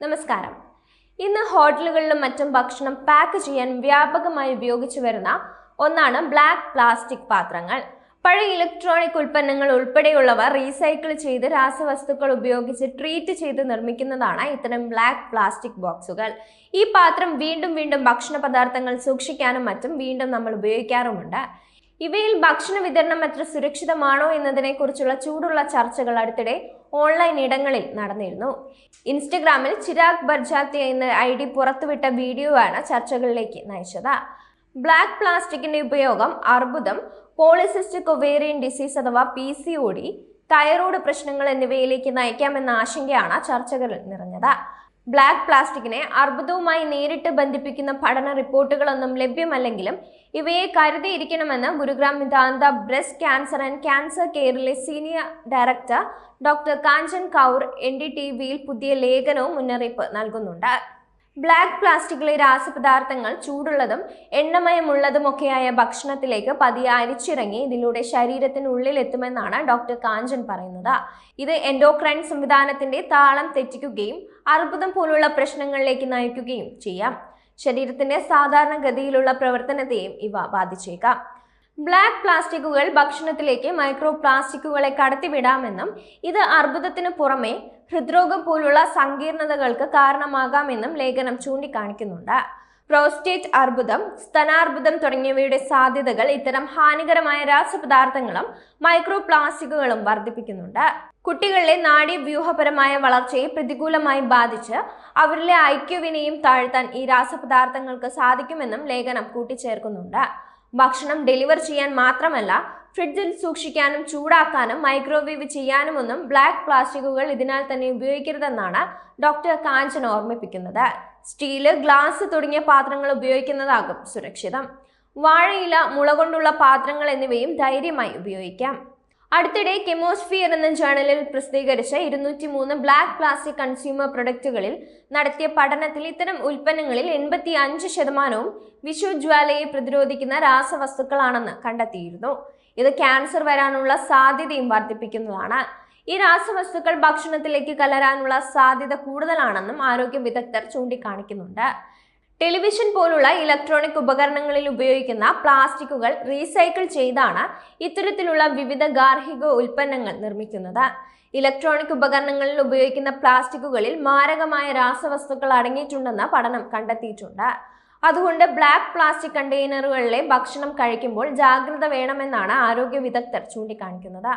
നമസ്കാരം. ഇന്ന് ഹോട്ടലുകളിലും മറ്റും ഭക്ഷണം പാക്ക് ചെയ്യാൻ വ്യാപകമായി ഉപയോഗിച്ചു വരുന്ന ഒന്നാണ് ബ്ലാക്ക് പ്ലാസ്റ്റിക് പാത്രങ്ങൾ. പഴയ ഇലക്ട്രോണിക് ഉൽപ്പന്നങ്ങൾ ഉൾപ്പെടെയുള്ളവ റീസൈക്കിൾ ചെയ്ത് രാസവസ്തുക്കൾ ഉപയോഗിച്ച് ട്രീറ്റ് ചെയ്ത് നിർമ്മിക്കുന്നതാണ് ഇത്തരം ബ്ലാക്ക് പ്ലാസ്റ്റിക് ബോക്സുകൾ ഈ പാത്രം വീണ്ടും വീണ്ടും ഭക്ഷണ പദാർത്ഥങ്ങൾ സൂക്ഷിക്കാനും മറ്റും വീണ്ടും നമ്മൾ ഉപയോഗിക്കാറുമുണ്ട്. ഇവയിൽ ഭക്ഷണ വിതരണം എത്ര സുരക്ഷിതമാണോ എന്നതിനെക്കുറിച്ചുള്ള ചൂടുള്ള ചർച്ചകൾ അടുത്തിടെ ഓൺലൈൻ ഇടങ്ങളിൽ നടന്നിരുന്നു. ഇൻസ്റ്റഗ്രാമിൽ ചിരാഗ് ബർജാത്തി എന്ന ഐ ഡി പുറത്തുവിട്ട വീഡിയോയാണ് ചർച്ചകളിലേക്ക് നയിച്ചത്. ബ്ലാക്ക് പ്ലാസ്റ്റിക്കിന്റെ ഉപയോഗം അർബുദം പോളിസിസ്റ്റിക് ഒവേറിയൻ ഡിസീസ് അഥവാ P C O D thyroid പ്രശ്നങ്ങൾ എന്നിവയിലേക്ക് നയിക്കാമെന്ന ആശങ്കയാണ് ചർച്ചകളിൽ നിറഞ്ഞത്. ബ്ലാക്ക് പ്ലാസ്റ്റിക്കിനെ അർബുദവുമായി നേരിട്ട് ബന്ധിപ്പിക്കുന്ന പഠന റിപ്പോർട്ടുകളൊന്നും ലഭ്യമല്ലെങ്കിലും ഇവയെ കരുതിയിരിക്കണമെന്ന് Gurugram Vedanta breast cancer and cancer കെയറിലെ senior director doctor Kanchan Kaur N D T വിയിൽ പുതിയ ലേഖനവും മുന്നറിയിപ്പ് നൽകുന്നുണ്ട്. ബ്ലാക്ക് പ്ലാസ്റ്റിക്കിലെ രാസപദാർത്ഥങ്ങൾ ചൂടുള്ളതും എണ്ണമയമുള്ളതുമൊക്കെയായ ഭക്ഷണത്തിലേക്ക് പതിയെ അരിച്ചിറങ്ങി ഇതിലൂടെ ശരീരത്തിനുള്ളിൽ എത്തുമെന്നാണ് ഡോക്ടർ കാഞ്ചൻ പറയുന്നത്. ഇത് എൻഡോക്രൈൻ സംവിധാനത്തിന്റെ താളം തെറ്റിക്കുകയും അർബുദം പോലുള്ള പ്രശ്നങ്ങളിലേക്ക് നയിക്കുകയും ചെയ്യാം. ശരീരത്തിന്റെ സാധാരണഗതിയിലുള്ള പ്രവർത്തനത്തെയും ഇവ ബാധിച്ചേക്കാം. ബ്ലാക്ക് പ്ലാസ്റ്റിക്കുകൾ ഭക്ഷണത്തിലേക്ക് മൈക്രോ പ്ലാസ്റ്റിക്കുകളെ കടത്തിവിടാമെന്നും ഇത് അർബുദത്തിന് പുറമെ ഹൃദ്രോഗം പോലുള്ള സങ്കീർണതകൾക്ക് കാരണമാകാമെന്നും ലേഖനം ചൂണ്ടിക്കാണിക്കുന്നുണ്ട്. പ്രോസ്റ്റേറ്റ് അർബുദം സ്തനാർബുദം തുടങ്ങിയവയുടെ സാധ്യതകൾ ഇത്തരം ഹാനികരമായ രാസപദാർത്ഥങ്ങളും മൈക്രോ പ്ലാസ്റ്റിക്കുകളും വർദ്ധിപ്പിക്കുന്നുണ്ട്. കുട്ടികളിലെ നാഡീവ്യൂഹപരമായ വളർച്ചയെ പ്രതികൂലമായി ബാധിച്ച് അവരിലെ ഐക്യവിനെയും താഴ്ത്താൻ ഈ രാസപദാർത്ഥങ്ങൾക്ക് സാധിക്കുമെന്നും ലേഖനം കൂട്ടിച്ചേർക്കുന്നുണ്ട്. ഭക്ഷണം ഡെലിവർ ചെയ്യാൻ മാത്രമല്ല ഫ്രിഡ്ജിൽ സൂക്ഷിക്കാനും ചൂടാക്കാനും മൈക്രോവേവ് ചെയ്യാനുമൊന്നും ബ്ലാക്ക് പ്ലാസ്റ്റിക്കുകൾ ഇതിനാൽ തന്നെ ഉപയോഗിക്കരുതെന്നാണ് ഡോക്ടർ കാഞ്ചൻ ഓർമ്മിപ്പിക്കുന്നത്. സ്റ്റീൽ ഗ്ലാസ് തുടങ്ങിയ പാത്രങ്ങൾ ഉപയോഗിക്കുന്നതാകും സുരക്ഷിതം. വാഴയില മുള കൊണ്ടുള്ള പാത്രങ്ങൾ എന്നിവയും ധൈര്യമായി ഉപയോഗിക്കാം. അടുത്തിടെ കെമോസ്ഫിയർ എന്ന ജേണലിൽ പ്രസിദ്ധീകരിച്ച ഇരുന്നൂറ്റി മൂന്ന് ബ്ലാക്ക് പ്ലാസ്റ്റിക് കൺസ്യൂമർ പ്രൊഡക്റ്റുകളിൽ നടത്തിയ പഠനത്തിൽ ഇത്തരം ഉൽപ്പന്നങ്ങളിൽ എൺപത്തി അഞ്ച് ശതമാനവും വിശ്വജ്വാലയെ പ്രതിരോധിക്കുന്ന രാസവസ്തുക്കളാണെന്ന് കണ്ടെത്തിയിരുന്നു. ഇത് ക്യാൻസർ വരാനുള്ള സാധ്യതയും വർദ്ധിപ്പിക്കുന്നതാണ്. ഈ രാസവസ്തുക്കൾ ഭക്ഷണത്തിലേക്ക് കലരാനുള്ള സാധ്യത കൂടുതലാണെന്നും ആരോഗ്യ വിദഗ്ധർ ചൂണ്ടിക്കാണിക്കുന്നുണ്ട്. ടെലിവിഷൻ പോലുള്ള ഇലക്ട്രോണിക് ഉപകരണങ്ങളിൽ ഉപയോഗിക്കുന്ന പ്ലാസ്റ്റിക്കുകൾ റീസൈക്കിൾ ചെയ്താണ് ഇത്തരത്തിലുള്ള വിവിധ ഗാർഹിക ഉൽപ്പന്നങ്ങൾ നിർമ്മിക്കുന്നത്. ഇലക്ട്രോണിക് ഉപകരണങ്ങളിൽ ഉപയോഗിക്കുന്ന പ്ലാസ്റ്റിക്കുകളിൽ മാരകമായ രാസവസ്തുക്കൾ അടങ്ങിയിട്ടുണ്ടെന്ന് പഠനം കണ്ടെത്തിയിട്ടുണ്ട്. അതുകൊണ്ട് ബ്ലാക്ക് പ്ലാസ്റ്റിക് കണ്ടെയ്നറുകളിലെ ഭക്ഷണം കഴിക്കുമ്പോൾ ജാഗ്രത വേണമെന്നാണ് ആരോഗ്യ വിദഗ്ധർ ചൂണ്ടിക്കാണിക്കുന്നത്.